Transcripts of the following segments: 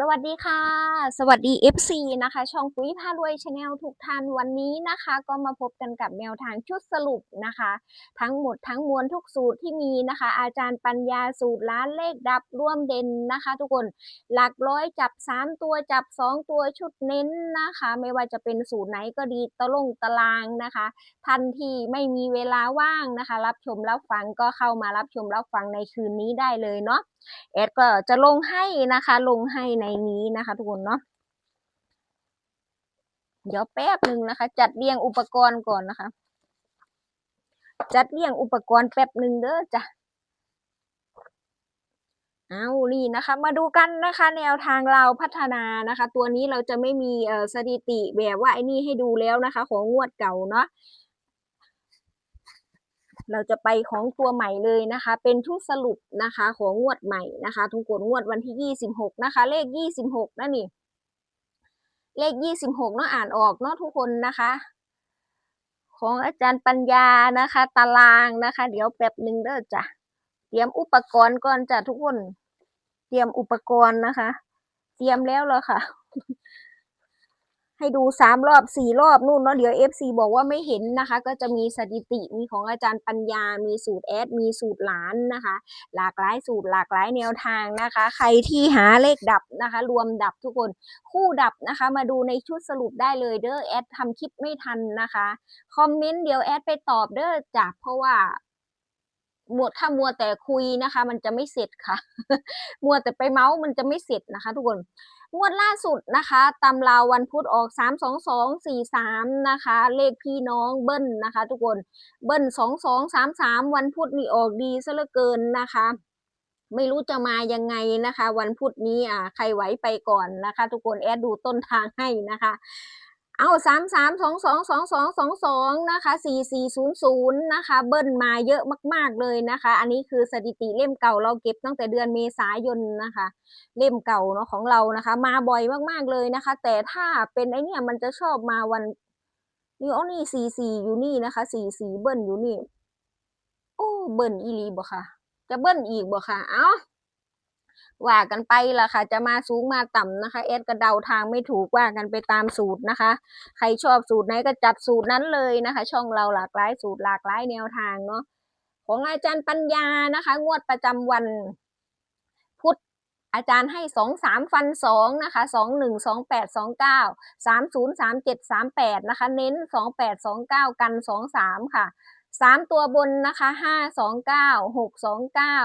สวัสดีค่ะ สวัสดี FC นะคะ ช่องปุ๋ยพารวยชาแนลทุกท่านวันนี้นะคะ ก็มาพบกันกับแนวทางชุดสรุปนะคะ ทั้งหมดทั้งมวลทุกสูตรที่มีนะคะ อาจารย์ปัญญาสูตรล้านเลขดับร่วมเด่นนะคะ ทุกคนหลักร้อยจับ 3 ตัวจับ 2 ตัวชุดเน้นนะคะ ไม่ว่าจะเป็นสูตรไหนก็ดีตะลงตารางนะคะทันที่ไม่มีเวลาว่างนะคะ รับชมรับฟังก็เข้ามารับชมรับฟังในคืนนี้ได้เลยเนาะแอดก็จะลงให้นะคะลงให้ในนี้นะคะ ทุกคนเนาะเดี๋ยวแป๊บหนึ่งนะคะ จัดเรียงอุปกรณ์ก่อนนะคะ จัดเรียงอุปกรณ์แป๊บหนึ่งเด้อจ้ะเอานี่นะคะ มาดูกันนะคะ แนวทางเราพัฒนานะคะ ตัวนี้เราจะไม่มีสถิติแบบว่าไอ้นี่ให้ดูแล้วนะคะ ของงวดเก่าเนาะ เราจะไปของตัวใหม่เลยนะคะ เป็นชุดสรุปนะคะของงวดใหม่นะคะ ทุกคนงวดวันที่ยี่สิบหกนะคะ เลขยี่สิบหกนั่นนี่เลขยี่สิบหกเนาะอ่านออกเนาะทุกคนนะคะของอาจารย์ปัญญานะคะ ตารางนะคะ เดี๋ยวแป๊บหนึ่งเด้อจ้ะเตรียมอุปกรณ์ก่อนจ้ะทุกคน เตรียมอุปกรณ์นะคะ เตรียมแล้วเหรอค่ะ ให้ดูสามรอบสี่รอบนู่นเนาะเดี๋ยว FC บอกว่าไม่เห็นนะคะ ก็จะมีสถิติมีของอาจารย์ปัญญา มีสูตรแอด มีสูตรหลานนะคะ หลากหลายสูตรหลากหลายแนวทางนะคะ ใครที่หาเลขดับนะคะ รวมดับทุกคนคู่ดับนะคะ มาดูในชุดสรุปได้เลยเด้อแอดทำคลิปไม่ทันนะคะคอมเมนต์เดี๋ยวแอดไปตอบเด้อจ้ะเพราะว่าหมัวถ้ามัวแต่คุยนะคะ มันจะไม่เสร็จค่ะ มัวแต่ไปเมาส์มันจะไม่เสร็จนะคะ ทุกคน งวดล่าสุดนะคะตำราวันพุธออก 3 2 2 4 3 นะคะ เลขพี่น้องเบิ้ลนะคะ ทุกคนเบิ้ล 2 2 3 3 วันพุธนี่ออกดีซะเหลือเกินนะคะ ไม่รู้จะมายังไงนะคะ วันพุธนี้อ่าใครไหวไปก่อนนะคะ ทุกคนแอดดูต้นทางให้นะคะ เอาสามสามสองสองสองสองสองสองนะคะสี่สี่ศูนย์ศูนย์นะคะเบิ้ลมาเยอะมากๆเลยนะคะ อันนี้คือสถิติเล่มเก่าเราเก็บตั้งแต่เดือนเมษายนนะคะ เล่มเก่าเนาะของเรานะคะ มาบ่อยมากๆเลยนะคะ แต่ถ้าเป็นไอเนี่ยมันจะชอบมาวันนี่อ๋อนี่สี่สี่อยู่นี่นะคะสี่สี่เบิ้ลอยู่นี่ โอ้เบิ้ลอีลีบ่ค่ะ จะเบิ้ลอีกบ่ค่ะ เอ้า ว่ากันไปล่ะค่ะ จะมาสูงมาต่ำนะคะเอสก็เดาทางไม่ถูกว่ากันไปตามสูตรนะคะ ใครชอบสูตรไหนก็จัดสูตรนั้นเลยนะคะ ช่องเราหลากหลายสูตรหลากหลายแนวทางเนาะของอาจารย์ปัญญานะคะ งวดประจำวัน พุธอาจารย์ให้สองสามฟันสองนะคะสองหนึ่งสองแปดสองเก้าสามศูนย์สามเจ็ดสามแปดนะคะ เน้นสองแปดสองเก้ากันสองสามค่ะสามตัวบนนะคะห้าสองเก้าหกสองเก้า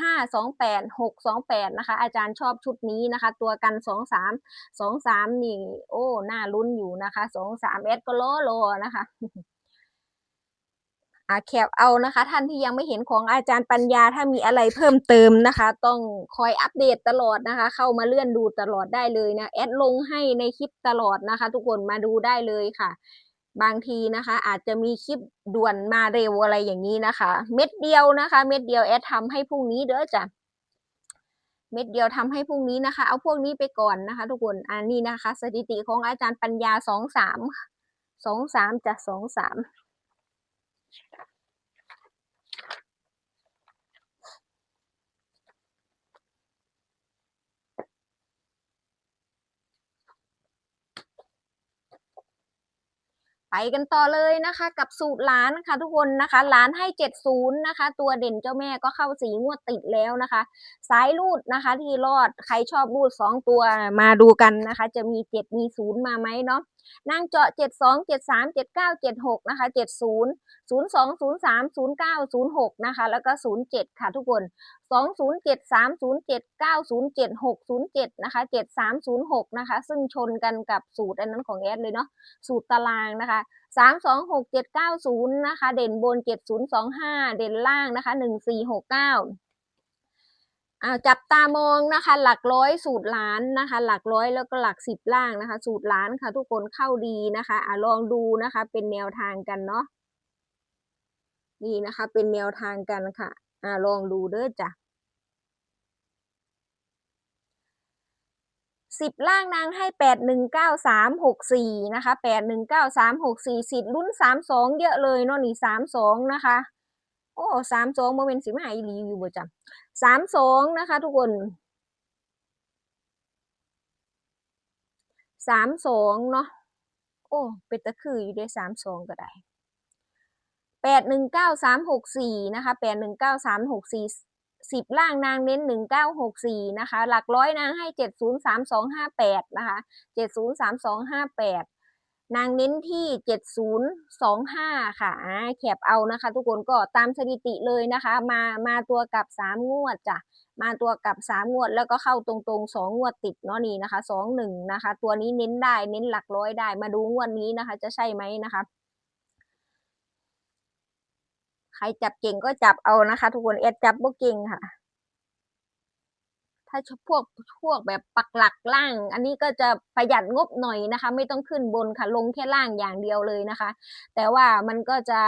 ห้าสองแปดหกสองแปดนะคะ อาจารย์ชอบชุดนี้นะคะ ตัวกันสองสามสองสามนี่ โอ้น่าลุ้นอยู่นะคะสองสามเอสก็โลโลนะคะอาแคปเอานะคะ ท่านที่ยังไม่เห็นของอาจารย์ปัญญาถ้ามีอะไรเพิ่มเติมนะคะ ต้องคอยอัปเดตตลอดนะคะ เข้ามาเลื่อนดูตลอดได้เลยนะแอดลงให้ในคลิปตลอดนะคะ ทุกคนมาดูได้เลยค่ะ บางทีนะคะ อาจจะมีคลิปด่วนมาเร็วอะไรอย่างนี้นะคะ เม็ดเดียวนะคะ เม็ดเดียวแอดทำให้พรุ่งนี้เด้อจ้ะเม็ดเดียวทำให้พรุ่งนี้นะคะ เอาพวกนี้ไปก่อนนะคะ ทุกคนอันนี้นะคะ สถิติของอาจารย์ปัญญาสองสามสองสามจะสองสาม ไปกันต่อเลยนะคะ กับสูตรล้านนะคะทุกคนนะคะล้านให้เจ็ดศูนย์นะคะ ตัวเด่นเจ้าแม่ก็เข้าสีงวดติดแล้วนะคะ สายรูดนะคะ ที่รอดใครชอบรูดสองตัวมาดูกันนะคะ จะมีเจ็ดมีศูนย์มาไหมเนาะนางเจาะเจ็ดสองเจ็ดสามเจ็ดเก้าเจ็ดหกนะคะเจ็ดศูนย์ศูนย์สองศูนย์สามศูนย์เก้าศูนย์หกนะคะ แล้วก็ศูนย์เจ็ดค่ะทุกคนสองศูนย์เจ็ดสามศูนย์เจ็ดเก้าศูนย์เจ็ดหกศูนย์เจ็ดนะคะเจ็ดสามศูนย์หกนะคะ ซึ่งชนกันกับสูตรอันนั้นของแอดเลยเนาะ สูตรตารางนะคะสามสองหกเจ็ดเก้าศูนย์นะคะ เด่นบนเจ็ดศูนย์สองห้าเด่นล่างนะคะหนึ่งสี่หกเก้าอ่าจับตามองนะคะ หลักร้อยสูตรล้านนะคะ หลักร้อยแล้วก็หลักสิบล่างนะคะ สูตรล้านค่ะ ทุกคนเข้าดีนะคะอ่าลองดูนะคะ เป็นแนวทางกันเนาะนี่นะคะ เป็นแนวทางกันค่ะ อ่าลองดูเด้อจ้ะสิบล่างนางให้แปดหนึ่งเก้าสามหกสี่นะคะแปดหนึ่งเก้าสามหกสี่สิทธิ์รุ่นสามสองเยอะเลยเนาะนี่สามสองนะคะ โอ้สามสองโมเมนต์สิบห้าอีลีอยู่บ่จำสามสองนะคะทุกคนสามสองเนาะโอ้ เป็นตะคืออยู่ได้สามสองก็ได้ แปดหนึ่งเก้าสามหกสี่นะคะแปดหนึ่งเก้าสามหกสี่สิบล่างนางเน้นหนึ่งเก้าหกสี่นะคะ หลักร้อยนางให้เจ็ดศูนย์สามสองห้าแปดนะคะเจ็ดศูนย์สามสองห้าแปดนางเน้นที่เจ็ดศูนย์สองห้าค่ะแคบเอานะคะ ทุกคนก็ตามสถิติเลยนะคะ มามาตัวกับสามงวดจ้ะมาตัวกับสามงวดแล้วก็เข้าตรงๆสองงวดติดเนาะนี่นะคะสองหนึ่งนะคะ ตัวนี้เน้นได้เน้นหลักร้อยได้มาดูงวดนี้นะคะ จะใช่ไหมนะคะ ใครจับเก่งก็จับเอานะคะ ทุกคนแอดจับบ่เก่งค่ะ ถ้าพวกพวกแบบปักหลักล่าง อันนี้ก็จะประหยัดงบหน่อยนะคะ ไม่ต้องขึ้นบนค่ะ ลงแค่ล่างอย่างเดียวเลยนะคะ แต่ว่ามันก็จะ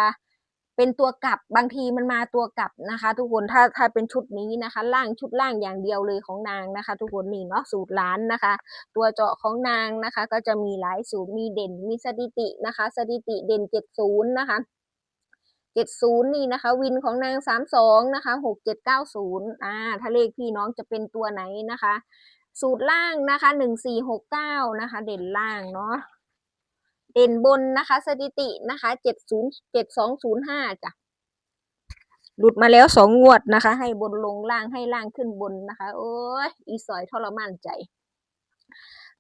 เป็นตัวกลับบางทีมันมาตัวกลับนะคะ ทุกคนถ้าถ้าเป็นชุดนี้นะคะ ล่างชุดล่างอย่างเดียวเลยของนางนะคะ ทุกคนนี่เนาะสูตรล้านนะคะ ตัวเจาะของนางนะคะ ก็จะมีหลายสูตรมีเด่นมีสถิตินะคะ สถิติเด่นเจ็ดศูนย์นะคะ เจ็ดศูนย์นี่นะคะ วินของนางสามสองนะคะหกเจ็ดเก้าศูนย์อ่า ถ้าเลขพี่น้องจะเป็นตัวไหนนะคะ สูตรล่างนะคะหนึ่งสี่หกเก้านะคะ เด่นล่างเนาะ เด่นบนนะคะ สถิตินะคะเจ็ดศูนย์เจ็ดสองศูนย์ห้าจ้ะ หลุดมาแล้วสองงวดนะคะ ให้บนลงล่างให้ล่างขึ้นบนนะคะ โอ้ย อีซอยทรมานใจ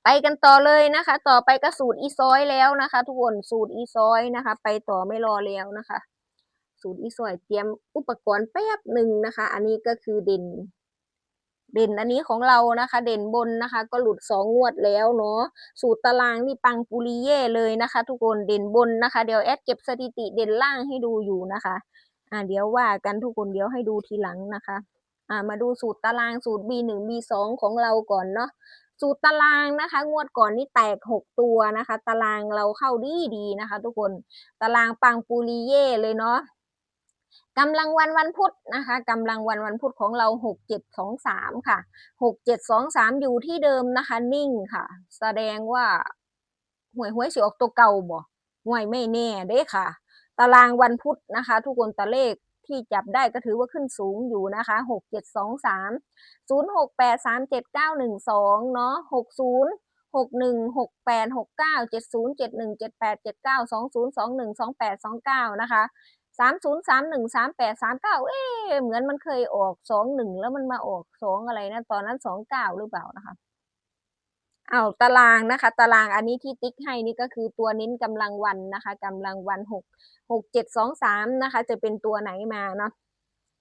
ไปกันต่อเลยนะคะ ต่อไปก็สูตรอีซอยแล้วนะคะ ทุกคนสูตรอีซอยนะคะ ไปต่อไม่รอแล้วนะคะ สูตรอีซอยเตรียมอุปกรณ์แป๊บหนึ่งนะคะ อันนี้ก็คือเด่น เด่นอันนี้ของเรานะคะ เด่นบนนะคะ ก็หลุดสองงวดแล้วเนาะสูตรตารางนี่ปังปุริเย่เลยนะคะ ทุกคนเด่นบนนะคะ เดี๋ยวแอดเก็บสถิติเด่นล่างให้ดูอยู่นะคะ อ่าเดี๋ยวว่ากันทุกคนเดี๋ยวให้ดูทีหลังนะคะอ่ามาดูสูตรตารางสูตร B1 B2 ของเราก่อนเนาะสูตรตารางนะคะ งวดก่อนนี่แตกหกตัวนะคะ ตารางเราเข้าดีดีนะคะ ทุกคนตารางปังปูริเย่เลยเนาะ กำลังวันวันพุธนะคะกำลังวันวันพุธของเราหกเจ็ดสองสามค่ะหกเจ็ดสองสามอยู่ที่เดิมนะคะ นิ่งค่ะ แสดงว่าหวยหวยสิออกตัวเก่าบ่หวยไม่แน่เด้ค่ะ ตารางวันพุธนะคะ ทุกคนตัวเลขที่จับได้ก็ถือว่าขึ้นสูงอยู่นะคะหกเจ็ดสองสามศูนย์หกแปดสามเจ็ดเก้าหนึ่งสองเนาะหกศูนย์หกหนึ่งหกแปดหกเก้าเจ็ดศูนย์เจ็ดหนึ่งเจ็ดแปดเจ็ดเก้าสองศูนย์สองหนึ่งสองแปดสองเก้านะคะ สามศูนย์สามหนึ่งสามแปดสามเก้าเอ๊เหมือนมันเคยออกสองหนึ่งแล้วมันมาออกสองอะไรนะ ตอนนั้นสองเก้าหรือเปล่านะคะเอาตารางนะคะ ตารางอันนี้ที่ติ๊กให้นี่ก็คือตัวเน้นกำลังวันนะคะกำลังวันหกหกเจ็ดสองสามนะคะ จะเป็นตัวไหนมาเนาะ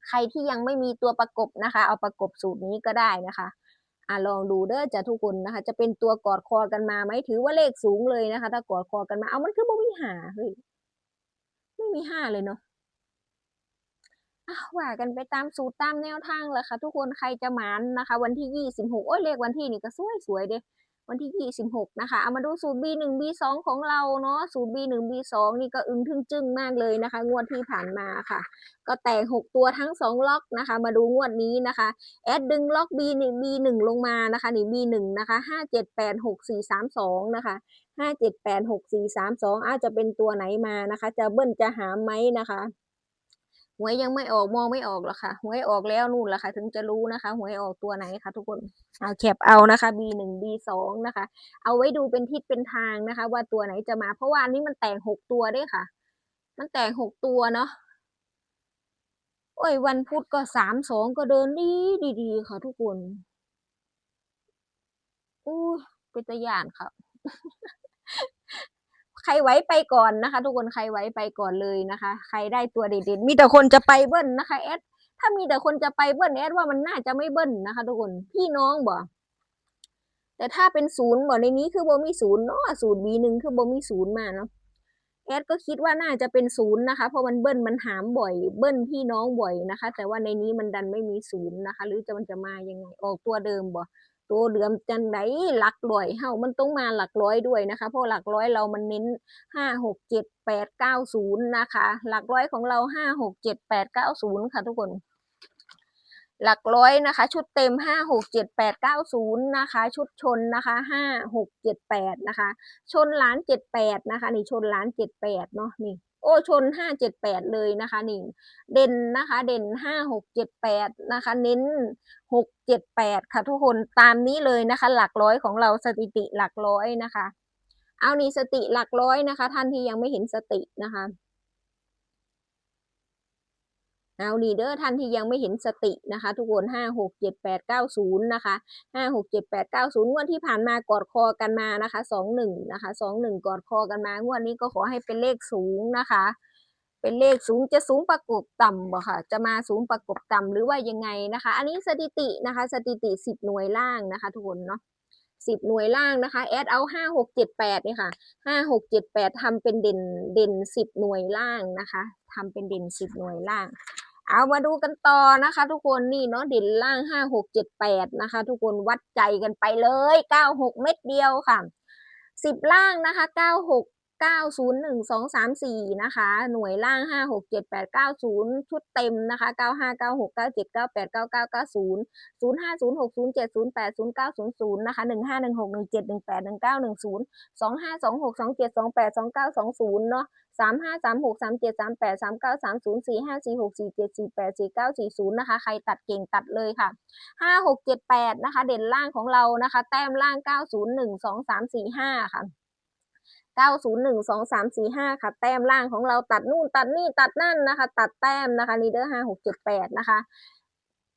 ใครที่ยังไม่มีตัวประกบนะคะ เอาประกบสูตรนี้ก็ได้นะคะอ่าลองดูเด้อจะทุกคนนะคะ จะเป็นตัวกอดคอกันมาไหมถือว่าเลขสูงเลยนะคะ ถ้ากอดคอกันมาเอามันคือบ่มีหาเฮ้ยไม่มีห้าเลยเนาะ ว่ากันไปตามสูตรตามแนวทางแหละค่ะทุกคนใครจะหมานนะคะ วันที่ยี่สิบหกโอ้ยเลขวันที่นี่ก็สวยสวยๆเด้วันที่26นะคะเอามาดูสูตร B1 B2 ของเราเนาะสูตร B1 B2 นี่ก็อึ้งทึ่งจึ้งมากเลยนะคะ งวดที่ผ่านมาค่ะ ก็แตก6ตัวทั้ง2ล็อกนะคะ มาดูงวดนี้นะคะแอดดึงล็อก B1 B1 ลงมานะคะนี่ B1 นะคะ5786432นะคะ5786432องอาจจะเป็นตัวไหนมานะคะ จะเบิ้ลจะหาไหมนะคะ หวยยังไม่ออกมองไม่ออกหรอกค่ะหวยออกแล้วนู่นละค่ะ ถึงจะรู้นะคะหวยออกตัวไหนคะทุกคนเอาแคปเอานะคะ B1 B2 นะคะ เอาไว้ดูเป็นทิศเป็นทางนะคะ ว่าตัวไหนจะมา เพราะว่าอันนี้มันแตกหกตัวด้วยค่ะ มันแตกหกตัวเนาะโอ้ยวันพุธก็สามสองก็เดินดีดีดีๆค่ะทุกคนอู้ยเป็นตะยานค่ะ ใครไว้ไปก่อนนะคะ ทุกคนใครไว้ไปก่อนเลยนะคะ ใครได้ตัวเด็ดๆมีแต่คนจะไปเบิ้ลนะคะแอดถ้ามีแต่คนจะไปเบิ้ลแอดว่ามันน่าจะไม่เบิ้ลนะคะ ทุกคนพี่น้องบ่แต่ถ้าเป็นศูนย์บ่ในนี้คือโบมีศูนย์เนาะศูนย์บีหนึ่งคือโบมีศูนย์มาเนาะแอดก็คิดว่าน่าจะเป็นศูนย์นะคะ เพราะมันเบิ้ลมันหามบ่อย เบิ้ลพี่น้องบ่อยนะคะ แต่ว่าในนี้มันดันไม่มีศูนย์นะคะ หรือจะมันจะมายังไงออกตัวเดิมบ่ ตัวเดิมจังไหนหลักร้อยเฮามันต้องมาหลักร้อยด้วยนะคะ เพราะหลักร้อยเรามันเน้นห้าหกเจ็ดแปดเก้าศูนย์นะคะ หลักร้อยของเราห้าหกเจ็ดแปดเก้าศูนย์ค่ะทุกคน หลักร้อยนะคะ ชุดเต็มห้าหกเจ็ดแปดเก้าศูนย์นะคะ ชุดชนนะคะห้าหกเจ็ดแปดนะคะ ชนล้านเจ็ดแปดนะคะ นี่ชนล้านเจ็ดแปดเนาะนี่ โอ้ชนห้าเจ็ดแปดเลยนะคะนี่เด่นนะคะเด่นห้าหกเจ็ดแปดนะคะ เน้นหกเจ็ดแปดค่ะทุกคนตามนี้เลยนะคะ หลักร้อยของเราสถิติหลักร้อยนะคะ เอานี่สติหลักร้อยนะคะ ท่านที่ยังไม่เห็นสตินะคะ เอานีเดอร์ท่านที่ยังไม่เห็นสตินะคะทุกคนห้าหกเจ็ดแปดเก้าศูนย์นะคะห้าหกเจ็ดแปดเก้าศูนย์งวดที่ผ่านมากอดคอกันมานะคะสองหนึ่งนะคะสองหนึ่งกอดคอกันมางวดนี้ก็ขอให้เป็นเลขสูงนะคะ เป็นเลขสูงจะสูงประกบต่ำบ่ค่ะ จะมาสูงประกบต่ำหรือว่ายังไงนะคะ อันนี้สถิตินะคะ สถิติสิบหน่วยล่างนะคะทุกคนเนาะสิบหน่วยล่างนะคะแอดเอาห้าหกเจ็ดแปดนี่ค่ะห้าหกเจ็ดแปดทำเป็นเด่นเด่นสิบหน่วยล่างนะคะทำเป็นเด่นสิบหน่วยล่าง เอามาดูกันต่อนะคะ ทุกคนนี่เนาะเด่นล่างห้าหกเจ็ดแปดนะคะ ทุกคนวัดใจกันไปเลยเก้าหกเม็ดเดียวค่ะสิบล่างนะคะเก้าหก เก้าศูนย์หนึ่งสองสามสี่นะคะ หน่วยล่างห้าหกเจ็ดแปดเก้าศูนย์ชุดเต็มนะคะเก้าห้าเก้าหกเก้าเจ็ดเก้าแปดเก้าเก้าเก้าศูนย์ศูนย์ห้าศูนย์หกศูนย์เจ็ดศูนย์แปดศูนย์เก้าศูนย์ศูนย์นะคะหนึ่งห้าหนึ่งหกหนึ่งเจ็ดหนึ่งแปดหนึ่งเก้าหนึ่งศูนย์สองห้าสองหกสองเจ็ดสองแปดสองเก้าสองศูนย์เนาะสามห้าสามหกสามเจ็ดสามแปดสามเก้าสามศูนย์สี่ห้าสี่หกสี่เจ็ดสี่แปดสี่เก้าสี่ศูนย์นะคะ ใครตัดเก่งตัดเลยค่ะห้าหกเจ็ดแปดนะคะ เด่นล่างของเรานะคะ แต้มล่างเก้าศูนย์หนึ่งสองสามสี่ห้าค่ะ เก้าศูนย์หนึ่งสองสามสี่ห้าค่ะ แต้มล่างของเราตัดนู่นตัดนี่ตัดนั่นนะคะ ตัดแต้มนะคะนีเดอร์ห้าหกเจ็ดแปดนะคะ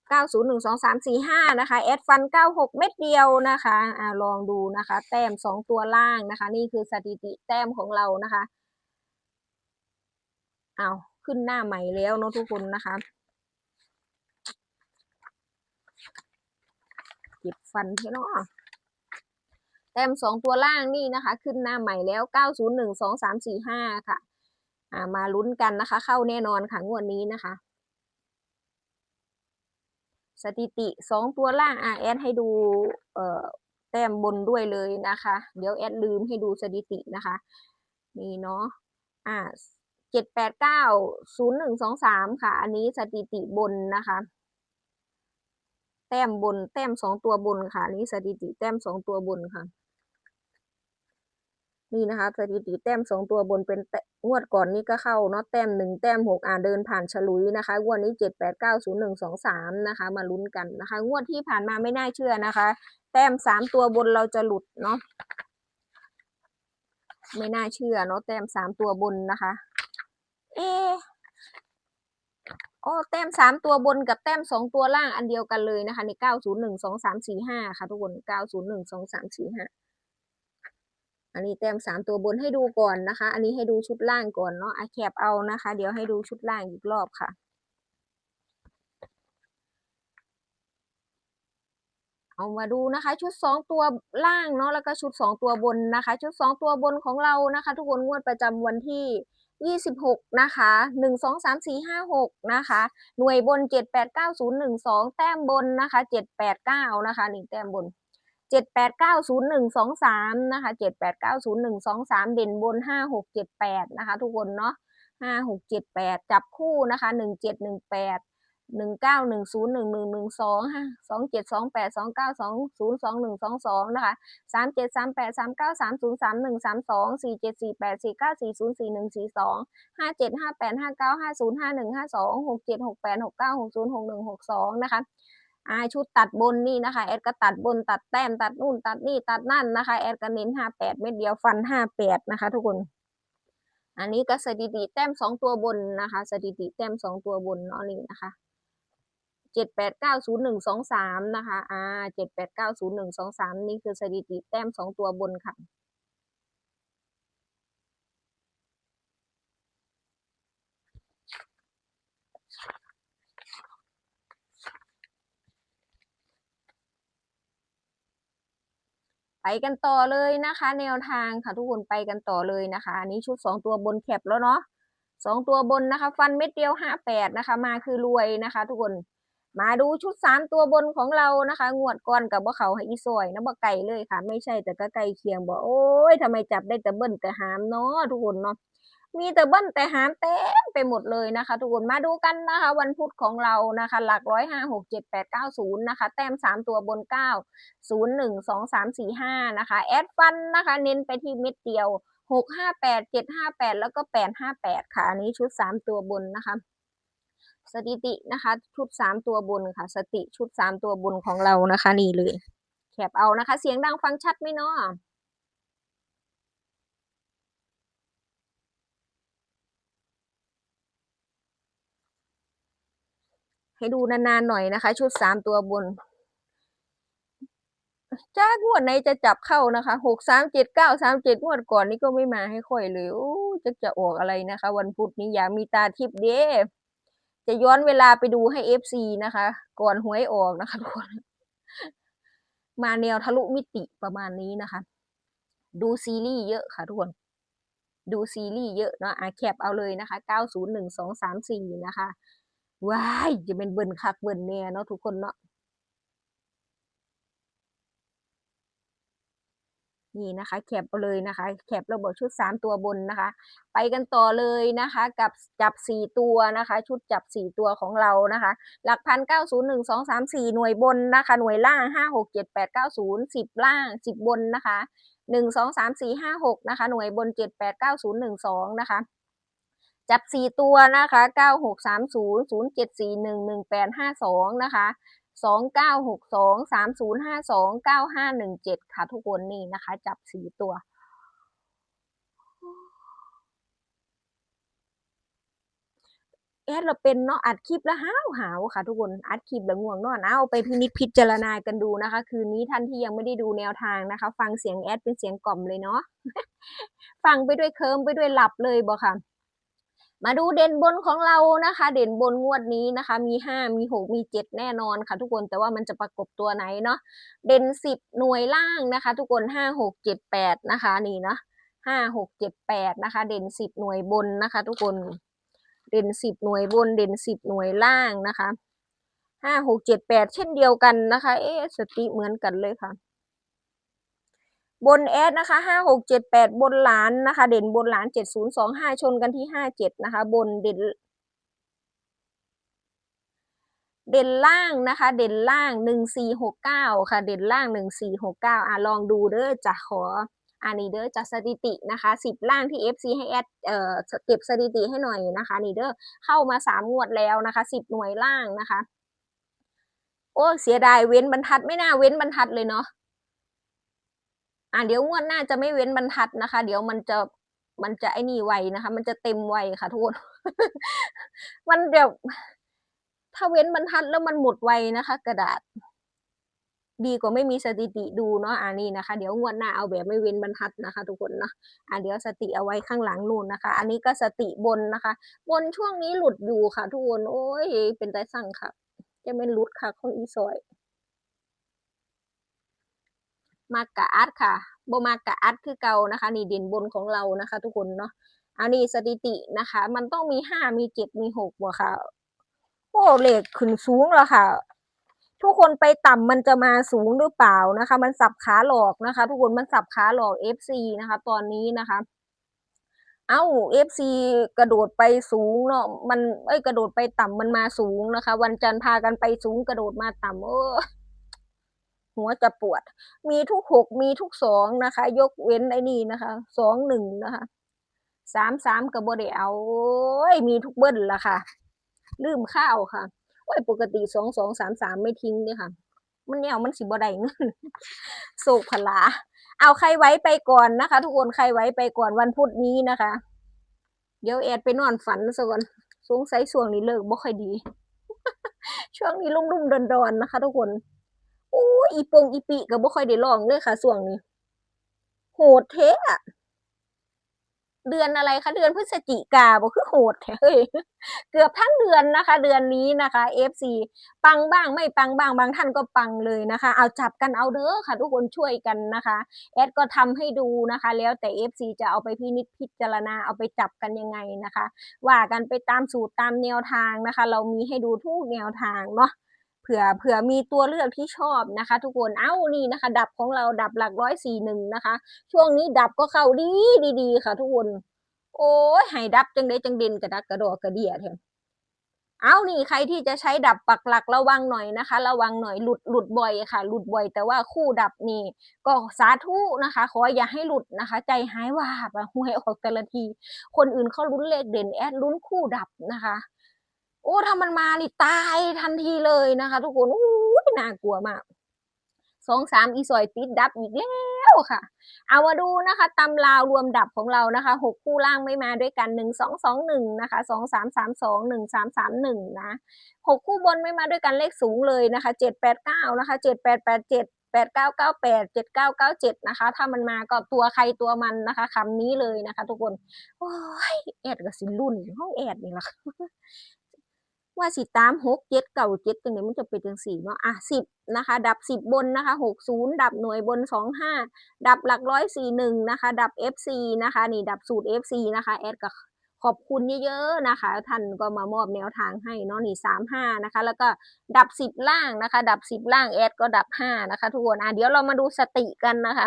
เก้าศูนย์หนึ่งสองสามสี่ห้านะคะแอดฟันเก้าหกเม็ดเดียวนะคะอ่าลองดูนะคะ แต้มสองตัวล่างนะคะ นี่คือสถิติแต้มของเรานะคะเอาขึ้นหน้าใหม่แล้วเนาะทุกคนนะคะเก็บฟันเทเนาะ ต้มสองตัวล่างนี่นะคะ ขึ้นหน้าใหม่แล้วเก้าศูนย์หนึ่งสองสามสี่ห้าค่ะอ่ามาลุ้นกันนะคะ เข้าแน่นอนค่ะงวดนี้นะคะ สถิติสองตัวล่างอ่าแอดให้ดูเอ่อแต้มบนด้วยเลยนะคะ เดี๋ยวแอดลืมให้ดูสถิตินะคะ นี่เนาะอ่าเจ็ดแปดเก้าศูนย์หนึ่งสองสามค่ะ อันนี้สถิติบนนะคะ แต้มบน แต้มสองตัวบนค่ะนี้สถิติแต้มสองตัวบนค่ะ นี่นะคะสถิติแต้มสองตัวบนเป็นงวดก่อนนี้ก็เข้าเนาะแต้มหนึ่งแต้มหกอ่าเดินผ่านฉลุยนะคะงวดนี้เจ็ดแปดเก้าศูนย์หนึ่งสองสามนะคะ มาลุ้นกันนะคะ งวดที่ผ่านมาไม่น่าเชื่อนะคะ แต้มสามตัวบนเราจะหลุดเนาะไม่น่าเชื่อเนาะแต้มสามตัวบนนะคะ เอโอ้แต้มสามตัวบนกับแต้มสองตัวล่างอันเดียวกันเลยนะคะในเก้าศูนย์หนึ่งสองสามสี่ห้าค่ะทุกคนเก้าศูนย์หนึ่งสองสามสี่ห้า อันนี้แต้มสามตัวบนให้ดูก่อนนะคะ อันนี้ให้ดูชุดล่างก่อนเนาะอแคบเอานะคะ เดี๋ยวให้ดูชุดล่างอีกรอบค่ะ เอามาดูนะคะ ชุดสองตัวล่างเนาะแล้วก็ชุดสองตัวบนนะคะ ชุดสองตัวบนของเรานะคะ ทุกคนงวดประจำวันที่ยี่สิบหกนะคะหนึ่งสองสามสี่ห้าหกนะคะ หน่วยบนเจ็ดแปดเก้าศูนย์หนึ่งสองแต้มบนนะคะเจ็ดแปดเก้านะคะหนึ่งแต้มบน เจ็ดแปดเก้าศูนย์หนึ่งสองสามนะคะเจ็ดแปดเก้าศูนย์หนึ่งสองสามเด่นบนห้าหกเจ็ดแปดนะคะ ทุกคนเนาะห้าหกเจ็ดแปดจับคู่นะคะหนึ่งเจ็ดหนึ่งแปดหนึ่งเก้าหนึ่งศูนย์หนึ่งหนึ่งหนึ่งสองสองเจ็ดสองแปดสองเก้าสองศูนย์สองหนึ่งสองสองนะคะสามเจ็ดสามแปดสามเก้าสามศูนย์สามหนึ่งสามสองสี่เจ็ดสี่แปดสี่เก้าสี่ศูนย์สี่หนึ่งสี่สองห้าเจ็ดห้าแปดห้าเก้าห้าศูนย์ห้าหนึ่งห้าสองหกเจ็ดหกแปดหกเก้าหกศูนย์หกหนึ่งหกสองนะคะ อ่าชุดตัดบนนี่นะคะแอดก็ตัดบนตัดแต้มตัดนู่นตัดนี่ตัดนั่นนะคะแอดก็เน้นห้าแปดเม็ดเดียวฟันห้าแปดนะคะ ทุกคน อันนี้ก็สถิติแต้มสองตัวบนนะคะสถิติแต้มสองตัวบนเนาะนี่นะคะเจ็ดแปดเก้าศูนย์หนึ่งสองสามนะคะอ่าเจ็ดแปดเก้าศูนย์หนึ่งสองสามนี่คือสถิติแต้มสองตัวบนค่ะ กันต่อเลยนะคะ แนวทางค่ะทุกคนไปกันต่อเลยนะคะอันนี้ชุดสองตัวบนแคปแล้วเนาะสองตัวบนนะคะ ฟันเม็ดเดียวห้าแปดนะคะ มาคือรวยนะคะ ทุกคนมาดูชุดสามตัวบนของเรานะคะ งวดก้อนกับบ่เขาให้อีซอยนะบ่ไก่เลยค่ะ ไม่ใช่แต่ก็ไก่เคียงบอกโอ้ยทำไมจับได้แต่เบิ้ลแต่หามเนาะทุกคนเนาะ มีแต่เบิ้ลแต่หามเต็มไปหมดเลยนะคะ ทุกคนมาดูกันนะคะ วันพุธของเรานะคะ หลักร้อยห้าหกเจ็ดแปดเก้าศูนย์นะคะ แต้มสามตัวบนเก้าศูนย์หนึ่งสองสามสี่ห้านะคะ แอดฟันนะคะ เน้นไปที่เม็ดเดียวหกห้าแปดเจ็ดห้าแปดแล้วก็แปดห้าแปดค่ะ อันนี้ชุดสามตัวบนนะคะ สถิตินะคะ ชุดสามตัวบนค่ะ สติชุดสามตัวบนของเรานะคะ นี่เลยแคปเอานะคะ เสียงดังฟังชัดไหมเนาะ ให้ดูนานๆหน่อยนะคะ ชุดสามตัวบนจ้างวดไหนจะจับเข้านะคะหกสามเจ็ดเก้าสามเจ็ดงวดก่อนนี่ก็ไม่มาให้ค่อยเลยโอ้จะจะออกอะไรนะคะ วันพุธนี้อย่ามีตาทิพย์เด้จะย้อนเวลาไปดูให้เอฟซีนะคะ ก่อนหวยออกนะคะทุกคนมาแนวทะลุมิติประมาณนี้นะคะ ดูซีรีส์เยอะค่ะทุกคน ดูซีรีส์เยอะเนาะอะแคปเอาเลยนะคะเก้าศูนย์หนึ่งสองสามสี่นะคะ ว้ายจะเป็นเบิ่นคักเบิ่นแน่เนาะทุกคนเนาะนี่นะคะแคปเอาเลยนะคะ แคประบบชุดสามตัวบนนะคะ ไปกันต่อเลยนะคะ กับจับสี่ตัวนะคะ ชุดจับสี่ตัวของเรานะคะ หลักพันเก้าศูนย์หนึ่งสองสามสี่หน่วยบนนะคะ หน่วยล่างห้าหกเจ็ดแปดเก้าศูนย์สิบล่างสิบบนนะคะหนึ่งสองสามสี่ห้าหกนะคะ หน่วยบนเจ็ดแปดเก้าศูนย์หนึ่งสองนะคะ จับสี่ตัวนะคะเก้าหกสามศูนย์ศูนย์เจ็ดสี่หนึ่งหนึ่งแปดห้าสองนะคะสองเก้าหกสองสามศูนย์ห้าสองเก้าห้าหนึ่งเจ็ดค่ะ ทุกคนนี่นะคะ จับสี่ตัวแอดเราเป็นเนาะอัดคลิปแล้วหาวหาวค่ะ ทุกคนอัดคลิปแล้วง่วงนอนเอาไปพินิจพิจารณากันดูนะคะ คืนนี้ท่านที่ยังไม่ได้ดูแนวทางนะคะ ฟังเสียงแอดเป็นเสียงกล่อมเลยเนาะฟังไปด้วยเคิมไปด้วยหลับเลยบอกค่ะ มาดูเด่นบนของเรานะคะ เด่นบนงวดนี้นะคะ มีห้ามีหกมีเจ็ดแน่นอนค่ะ ทุกคนแต่ว่ามันจะประกบตัวไหนเนาะเด่นสิบหน่วยล่างนะคะ ทุกคนห้าหกเจ็ดแปดนะคะ นี่เนาะห้าหกเจ็ดแปดนะคะ เด่นสิบหน่วยบนนะคะ ทุกคนเด่นสิบหน่วยบนเด่นสิบหน่วยล่างนะคะห้าหกเจ็ดแปดเช่นเดียวกันนะคะ เอ๊ะสติเหมือนกันเลยค่ะ บนแอดนะคะห้าหกเจ็ดแปดบนหลานนะคะ เด่นบนหลานเจ็ดศูนย์สองห้าชนกันที่ห้าเจ็ดนะคะ บนเด่น เด่นล่างนะคะ เด่นล่างหนึ่งสี่หกเก้าค่ะ เด่นล่างหนึ่งสี่หกเก้าอะลองดูเด้อจะขออันนี้เด้อจากสถิตินะคะสิบล่างที่ FC ให้แอดเอ่อเก็บสถิติให้หน่อยนะคะนี่เด้อเข้ามาสามงวดแล้วนะคะสิบหน่วยล่างนะคะ โอ้เสียดายเว้นบรรทัดไม่น่าเว้นบรรทัดเลยเนาะ อ่าเดี๋ยวงวดหน้าจะไม่เว้นบรรทัดนะคะ เดี๋ยวมันจะมันจะไอ้นี่ไวนะคะ มันจะเต็มไวค่ะทุกคน มันเดี๋ยวถ้าเว้นบรรทัดแล้วมันหมดไวนะคะ กระดาษ ดีกว่าไม่มีสถิติดูเนาะอ่านี่นะคะ เดี๋ยวงวดหน้าเอาแบบไม่เว้นบรรทัดนะคะ ทุกคนเนาะอ่าเดี๋ยวสติเอาไว้ข้างหลังนู่นนะคะ อันนี้ก็สติบนนะคะ บนช่วงนี้หลุดอยู่ค่ะ ทุกคน โอ้ยเป็นใจสั่งค่ะ จะเป็นหลุดค่ะของอีซอย มากกะอัดค่ะโบมากกะอัดคือเก่านะคะ นี่เด่นบนของเรานะคะ ทุกคนเนาะอันนี้สถิตินะคะ มันต้องมีห้ามีเจ็ดมีหกว่ะค่ะโอ้เลขขึ้นสูงแล้วค่ะ ทุกคนไปต่ำมันจะมาสูงหรือเปล่านะคะ มันสับขาหลอกนะคะ ทุกคนมันสับขาหลอก FC นะคะ ตอนนี้นะคะเอ้า FC กระโดดไปสูงเนาะมันเอ้ยกระโดดไปต่ำมันมาสูงนะคะ วันจันทร์พากันไปสูงกระโดดมาต่ำเออ หัวจะปวด มีทุกหกมีทุกสองนะคะ ยกเว้นไอ้นี่นะคะสองหนึ่งนะคะสามสามกับบไดเอาโอ้ยมีทุกเบิ้ลละค่ะ ลืมข้าวค่ะโอ้ยปกติสองสองสามสามไม่ทิ้งเลยค่ะ มันเนี่ยมันสิบ่ได้เงินโศกพลา เอาใครไว้ไปก่อนนะคะ ทุกคนใครไว้ไปก่อนวันพุธนี้นะคะ เดี๋ยวแอดไปนอนฝันซะก่อนสงสัยช่วงนี้เลิกบ่ค่อยดี ช่วงนี้ลุ่มลุ่มดอนดอนๆนะคะ ทุกคน อ้ยอีปงอีปีก็บ่ค่อยได้ร้องเลยค่ะช่วงนี้ โหดเทะอะเดือนอะไรคะเดือนพฤศจิกาบ่คือโหดแท้เฮ้ยเกือบทั้งเดือนนะคะ เดือนนี้นะคะ FC ปังบ้างไม่ปังบ้างบางท่านก็ปังเลยนะคะ เอาจับกันเอาเด้อค่ะ ทุกคนช่วยกันนะคะแอดก็ทำให้ดูนะคะ แล้วแต่ FC จะเอาไปพินิจพิจารณาเอาไปจับกันยังไงนะคะ ว่ากันไปตามสูตรตามแนวทางนะคะ เรามีให้ดูทุกแนวทางเนาะ ผื่อเผื่อมีตัวเลือกที่ชอบนะคะ ทุกคน เอ้านี่นะคะ ดับของเราดับหลักร้อยสี่หนึ่งนะคะ ช่วงนี้ดับก็เข้าดีดีๆค่ะ ทุกคน โอ้ยให้ดับจังได้จังเด่นกระดักกระโดกระเดียแทนเอานี่ใครที่จะใช้ดับปักหลักระวังหน่อยนะคะ ระวังหน่อยหลุดหลุดบ่อยค่ะ หลุดบ่อย แต่ว่าคู่ดับนี่ก็สาธุนะคะ ขออย่าให้หลุดนะคะ ใจหายว่าบหวยออกแต่ละที คนอื่นเขาลุ้นเลขเด่นแอดลุ้นคู่ดับนะคะ อ้ถ้ามันมานี่ตายทันทีเลยนะคะ ทุกคนอู้ยน่ากลัวมากสองสามอีซอยติดดับอีกแล้วค่ะ เอามาดูนะคะตำราวรวมดับของเรานะคะหกคู่ล่างไม่มาด้วยกันหนึ่งสองสองหนึ่งนะคะสองสามสามสองหนึ่งสามสามหนึ่งนะหกคู่บนไม่มาด้วยกันเลขสูงเลยนะคะเจ็ดแปดเก้านะคะเจ็ดแปดแปดเจ็ดแปดเก้าเก้าแปดเจ็ดเก้าเก้าเจ็ดนะคะ ถ้ามันมาก็ตัวใครตัวมันนะคะคำนี้เลยนะคะ ทุกคน โอ้ยแอดกับสิรุ่นห้องแอดนี่แหละ ว่าสิตามหกเจ็ดเก่าเจ็ดจังเลยมันจะเป็นจังสี่เนาะอะสิบนะคะ ดับสิบบนนะคะหกศูนย์ดับหน่วยบนสองห้าดับหลักร้อยสี่หนึ่งนะคะ ดับ FC นะคะนี่ดับสูตร FC นะคะแอดก็ขอบคุณเยอะๆนะคะ ท่านก็มามอบแนวทางให้เนาะนี่สามห้านะคะ แล้วก็ดับสิบล่างนะคะ ดับสิบล่างแอดก็ดับห้านะคะ ทุกคนอะเดี๋ยวเรามาดูสติกันนะคะ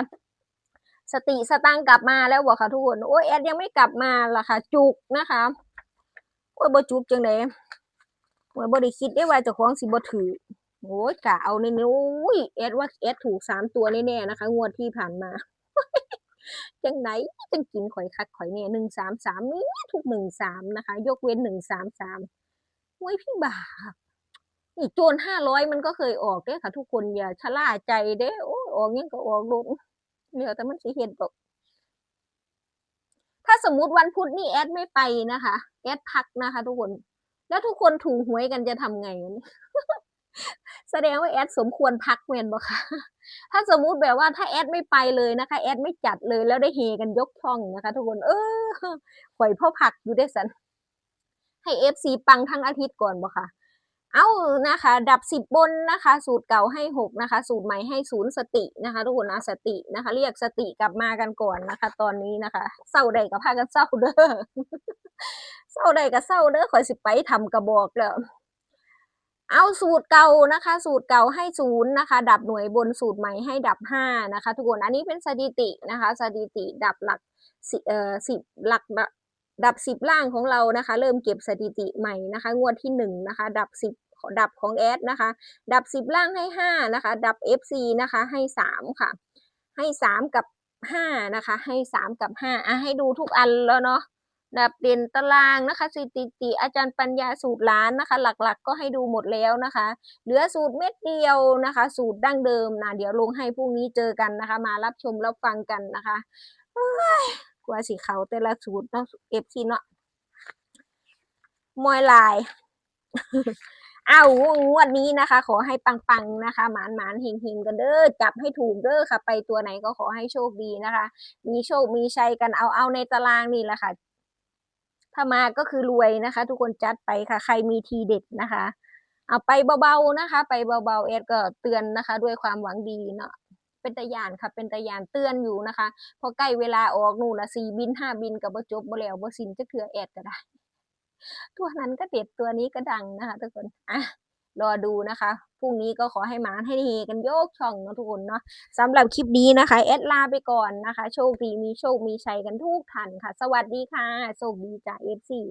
สติสตังกลับมาแล้วบอกค่ะทุกคนโอ้ยแอดยังไม่กลับมาล่ะค่ะ จุกนะคะโอ้ยบ่จุกจังเลย หวยบ่ได้คิดได้ว่าเจ้าของสิบถือโอ้ยกะเอาในนี้โอ้ยเอสว่าเอสถูกสามตัวแน่ๆนะคะ งวดที่ผ่านมา จังไหนจังกินข่อยคักข่อยเนี่ยหนึ่งสามสามนี่ทุกหนึ่งสามนะคะ ยกเว้นหนึ่งสามสามโอ้ยพี่บ่านี่โจรห้าร้อยมันก็เคยออกเด้ค่ะ ทุกคนอย่าชะล่าใจเด้อโอ้ออกยังก็ออกลงเหลือแต่มันสิเห็นตกถ้าสมมุติวันพุธนี่แอดไม่ไปนะคะ แอดพักนะคะ ทุกคน แล้วทุกคนถูหวยกันจะทำไงนี่แสดงว่าแอดสมควรพักเวนบ่คะถ้าสมมุติแบบว่าถ้าแอดไม่ไปเลยนะคะ แอดไม่จัดเลยแล้วได้เฮกันยกช่องนะคะ ทุกคน เออข่อยพ่อพักอยู่ได้สันให้เอฟซีปังทั้งอาทิตย์ก่อนบ่คะ เอานะคะ ดับสิบบนนะคะ สูตรเก่าให้หกนะคะ สูตรใหม่ให้ศูนย์สตินะคะทุกคนนะสตินะคะ เรียกสติกลับมากันก่อนนะคะ ตอนนี้นะคะเศร้าใดกับพากันเศร้าเด้อเศร้าใดกับเศร้าเด้อข่อยสิไปทำกระบอกแล้วเอาสูตรเก่านะคะ สูตรเก่าให้ศูนย์นะคะ ดับหน่วยบนสูตรใหม่ให้ดับห้านะคะ ทุกคนอันนี้เป็นสถิตินะคะ สถิติดับหลักสิบหลัก ดับสิบล่างของเรานะคะ เริ่มเก็บสถิติใหม่นะคะ งวดที่หนึ่งนะคะ ดับสิบดับของแอดนะคะ ดับสิบล่างให้ห้านะคะ ดับ FC นะคะให้สามค่ะ ให้สามกับห้านะคะ ให้สามกับห้าอะให้ดูทุกอันแล้วเนาะดับเด่นตารางนะคะสถิติอาจารย์ปัญญาสูตรล้านนะคะ หลักๆก็ให้ดูหมดแล้วนะคะ เหลือสูตรเม็ดเดียวนะคะ สูตรดั้งเดิมนะเดี๋ยวลงให้พรุ่งนี้เจอกันนะคะ มารับชมรับฟังกันนะคะ ว่าสิเขาแต่ละสูตรเนาะเอฟซีเนาะมวยลายเอางวดนี้นะคะ ขอให้ปังๆนะคะหมานหมานๆเฮงๆกันเด้อจับให้ถูกเด้อค่ะ ไปตัวไหนก็ขอให้โชคดีนะคะ มีโชคมีชัยกันเอาเอาในตารางนี่แหละค่ะ ถ้ามาก็คือรวยนะคะ ทุกคนจัดไปค่ะ ใครมีทีเด็ดนะคะ เอาไปเบาๆนะคะ ไปเบาๆเอดก็เตือนนะคะ ด้วยความหวังดีเนาะ เป็นตะยานค่ะ เป็นตะยานเตือนอยู่นะคะ พอใกล้เวลาออกนู่นละสี่บินห้าบินกับบ่จบบ่แล้วบ่สิ้นจะเถื่อแอดก็ได้ ตัวนั้นก็เด็ดตัวนี้ก็ดังนะคะทุกคนอะรอดูนะคะ พรุ่งนี้ก็ขอให้หมาให้เฮกันโยกช่องนะทุกคนเนาะสำหรับคลิปนี้นะคะแอดลาไปก่อนนะคะ โชคดีมีโชคมีชัยกันทุกท่านค่ะ สวัสดีค่ะ โชคดีจากเอฟซี